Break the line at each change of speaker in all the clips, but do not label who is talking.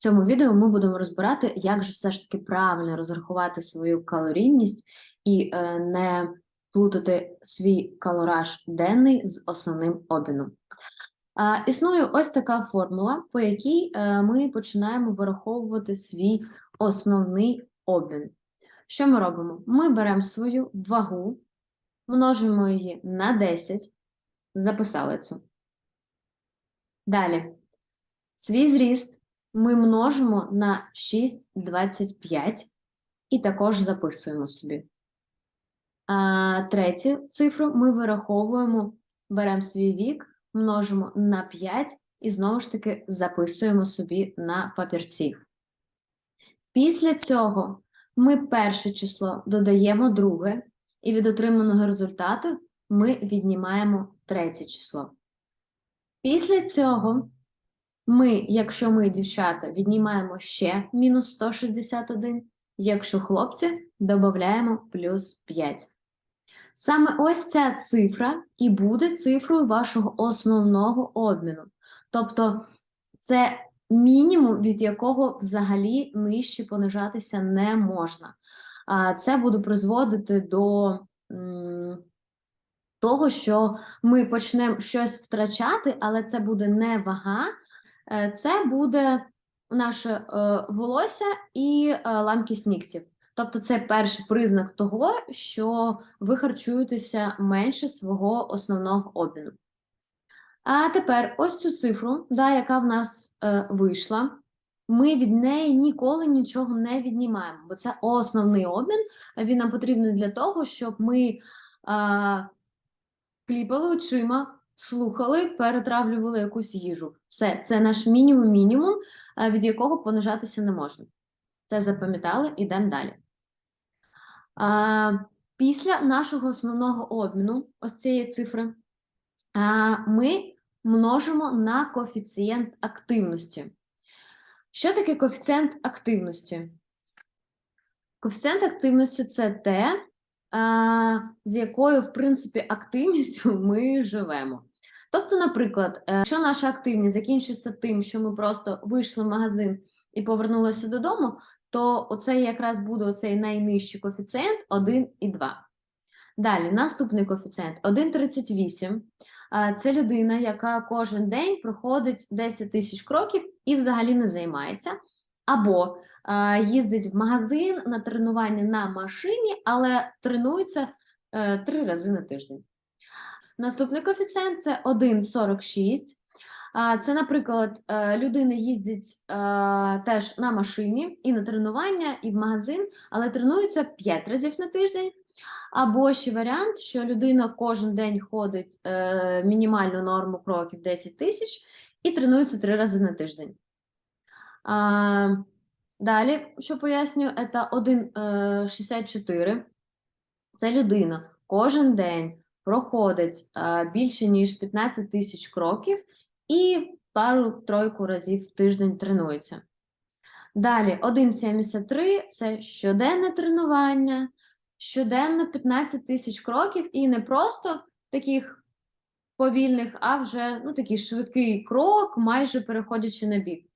цьому відео ми будемо розбирати, як же все ж таки правильно розрахувати свою калорійність і е, не плутати свій калораж денний з основним обміном. Існує ось така формула, по якій е, ми починаємо вираховувати свій основний обмін. Що ми робимо? Ми беремо свою вагу, множимо її на 10, записали цю. Далі, свій зріст ми множимо на 6,25 і також записуємо собі. А третю цифру ми вираховуємо, беремо свій вік, множимо на 5 і знову ж таки записуємо собі на папірці. Після цього ми перше число додаємо друге, і від отриманого результату ми віднімаємо третє число. Після цього ми, якщо ми дівчата, віднімаємо ще мінус 161, якщо хлопці, додаємо плюс 5. Саме ось ця цифра і буде цифрою вашого основного обміну. Тобто це мінімум, від якого взагалі нижче понижатися не можна. А Це буде призводити до того, що ми почнемо щось втрачати, але це буде не вага, це буде наше е, волосся і е, ламкість нігтів. Тобто це перший признак того, що ви харчуєтеся менше свого основного обміну. А тепер ось цю цифру, да, яка в нас е, вийшла, ми від неї ніколи нічого не віднімаємо, бо це основний обмін. Він нам потрібний для того, щоб ми е, кліпали очима, слухали, перетравлювали якусь їжу. Все, це наш мінімум-мінімум, е, від якого понижатися не можна. Це запам'ятали, ідемо далі. Після нашого основного обміну, ось цієї цифри, ми множимо на коефіцієнт активності. Що таке коефіцієнт активності? Коефіцієнт активності це те, з якою, в принципі, активністю ми живемо. Тобто, наприклад, е, якщо наша активність закінчується тим, що ми просто вийшли в магазин і повернулися додому, то оце якраз буде оцей найнижчий коефіцієнт 1,2. Далі, наступний коефіцієнт 1,38. Це людина, яка кожен день проходить 10 тисяч кроків і взагалі не займається. Або їздить в магазин на тренування на машині, але тренується е, три рази на тиждень. Наступний коефіцієнт це 1,46. Це, наприклад, е, людина їздить е, теж на машині і на тренування, і в магазин, але тренується 5 разів на тиждень. Або ще варіант, що людина кожен день ходить е, мінімальну норму кроків 10 тисяч і тренується 3 рази на тиждень. Далі, що пояснюю, це 1,64. Це людина кожен день проходить більше ніж 15 тисяч кроків і пару-тройку разів в тиждень тренується. Далі 1,73 це щоденне тренування, щоденно 15 тисяч кроків, і не просто таких повільних, а вже ну, такий швидкий крок, майже переходячи на бік.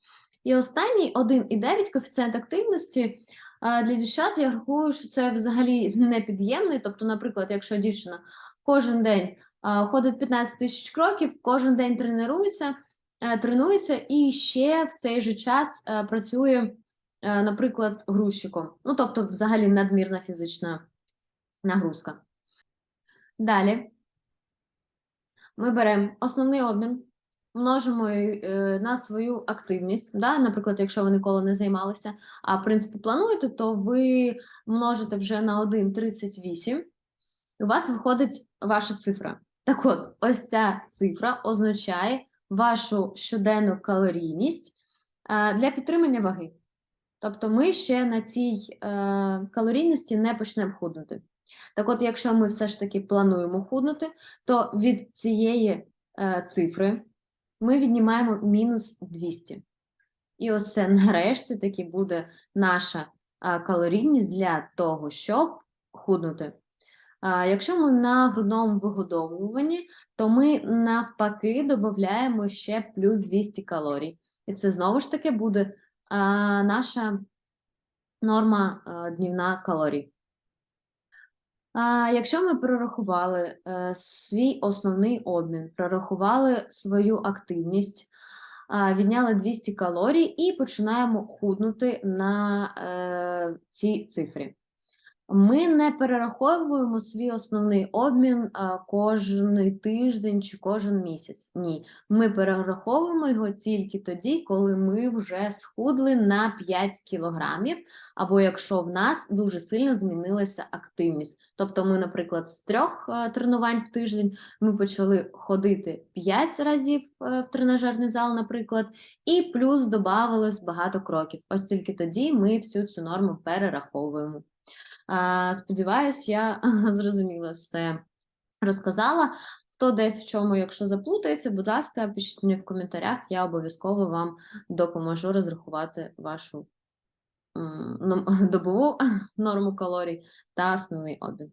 І останній 1,9 коефіцієнт активності. Для дівчат я рахую, що це взагалі непід'ємний. Тобто, наприклад, якщо дівчина кожен день ходить 15 тисяч кроків, кожен день тренується, е, тренується і ще в цей же час е, працює, е, наприклад, грузчиком. Ну, тобто, взагалі надмірна фізична нагрузка. Далі ми беремо основний обмін, множимо на свою активність. Да? Наприклад, якщо ви ніколи не займалися, а в принципі плануєте, то ви множите вже на 1,38. У вас виходить ваша цифра. Так от, ось ця цифра означає вашу щоденну калорійність е, для підтримання ваги. Тобто ми ще на цій е, калорійності не почнемо худнути. Так от, якщо ми все ж таки плануємо худнути, то від цієї е, цифри ми віднімаємо мінус 200. І ось це нарешті таки буде наша калорійність для того, щоб худнути. Якщо ми на грудному вигодовуванні, то ми навпаки додаємо ще плюс 200 калорій. І це знову ж таки буде наша норма е, днівна калорій. Якщо ми прорахували е, свій основний обмін, прорахували свою активність, відняли 200 калорій і починаємо худнути на е, цій цифрі. Ми не перераховуємо свій основний обмін кожен тиждень чи кожен місяць. Ні, ми перераховуємо його тільки тоді, коли ми вже схудли на 5 кілограмів, або якщо в нас дуже сильно змінилася активність. Тобто, ми, наприклад, з трьох е, тренувань в тиждень ми почали ходити 5 разів е, в тренажерний зал, наприклад, і плюс додавалось багато кроків. Ось тільки тоді ми всю цю норму перераховуємо. Сподіваюсь, я зрозуміла все розказала. Хто десь в чому, якщо заплутається, будь ласка, пишіть мені в коментарях, я обов'язково вам допоможу розрахувати вашу добову норму калорій та основний обмін.